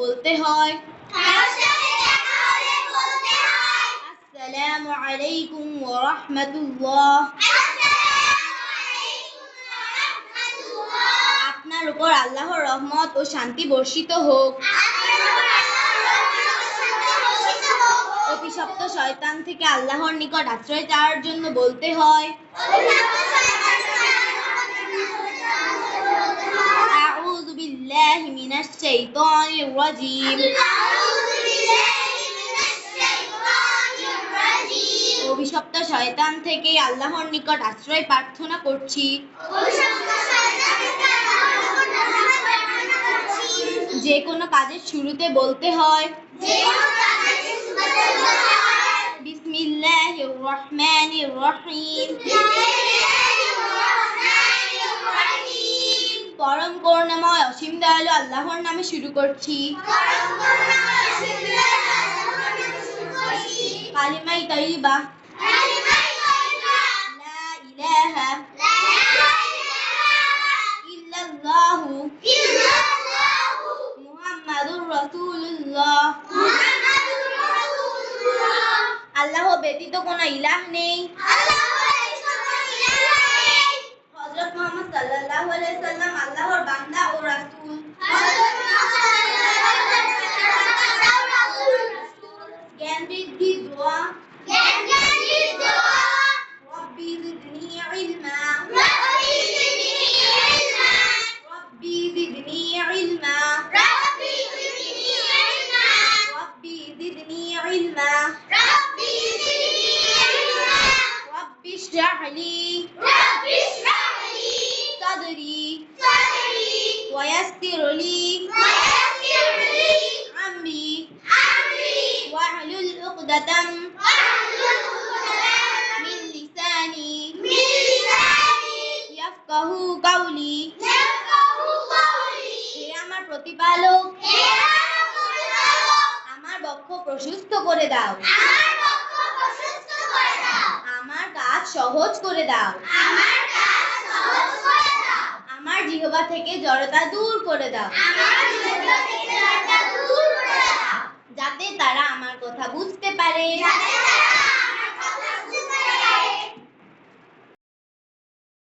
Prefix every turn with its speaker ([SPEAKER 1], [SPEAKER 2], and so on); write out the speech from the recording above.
[SPEAKER 1] বলতে হয়। আসসালামু আলাইকুম ওয়া রাহমাতুল্লাহ। আপনার উপর আল্লাহর রহমত ও শান্তি বর্ষিত হোক। অভিশপ্ত শয়তান থেকে আল্লাহর নিকট আশ্রয় চাওয়ার জন্য বলতে হয়। মিনাশ শাইতানির অভিশপ্ত শয়তান থেকে আল্লাহর নিকট আশ্রয় প্রার্থনা করছি। যে কোনো কাজের শুরুতে বলতে হয়, বিসমিল্লাহির রহমানির রহিম। দয়ালু আল্লাহর নামে শুরু করছি। আল্লাহ ব্যতীত কোনো ইলাহ নেই।
[SPEAKER 2] আল্লাহু
[SPEAKER 1] সাল্লাল্লাহু আলাইহি সাল্লাম আল্লাহর বান্দা ও রাসূল
[SPEAKER 2] হযরত মুহাম্মদ সাল্লাল্লাহু আলাইহি ওয়াসাল্লাম
[SPEAKER 1] জ্ঞান বৃদ্ধি দোয়া
[SPEAKER 2] জ্ঞান জ্ঞানী দোয়া
[SPEAKER 1] রব্বি জিদনি ইলমা
[SPEAKER 2] রাব্বি জিদনি ইলমা
[SPEAKER 1] রব্বি জিদনি ইলমা
[SPEAKER 2] রাব্বি জিদনি ইলমা
[SPEAKER 1] রব্বি জিদনি ইলমা
[SPEAKER 2] রাব্বি জিদনি ইলমা
[SPEAKER 1] ويسر لي
[SPEAKER 2] ويسر لي
[SPEAKER 1] أمري
[SPEAKER 2] أمري
[SPEAKER 1] واحلل عقدة
[SPEAKER 2] واحلل عقدة
[SPEAKER 1] من لساني
[SPEAKER 2] من لساني
[SPEAKER 1] يفقه قولي
[SPEAKER 2] يفقهوا قولي
[SPEAKER 1] হে আমার প্রতিপালক
[SPEAKER 2] হে আমার প্রতিপালক,
[SPEAKER 1] আমার বক্ষ প্রশস্ত করে দাও
[SPEAKER 2] আমার পক্ষ প্রশস্ত করে দাও
[SPEAKER 1] আমার কাজ সহজ করে দাও জিহবা থেকে জড়তা দূর করে দাও।
[SPEAKER 2] থেকে জড়তা দূর করে দাও।
[SPEAKER 1] যাতে তারা আমার কথা বুঝতে পারে।
[SPEAKER 2] যাতে তারা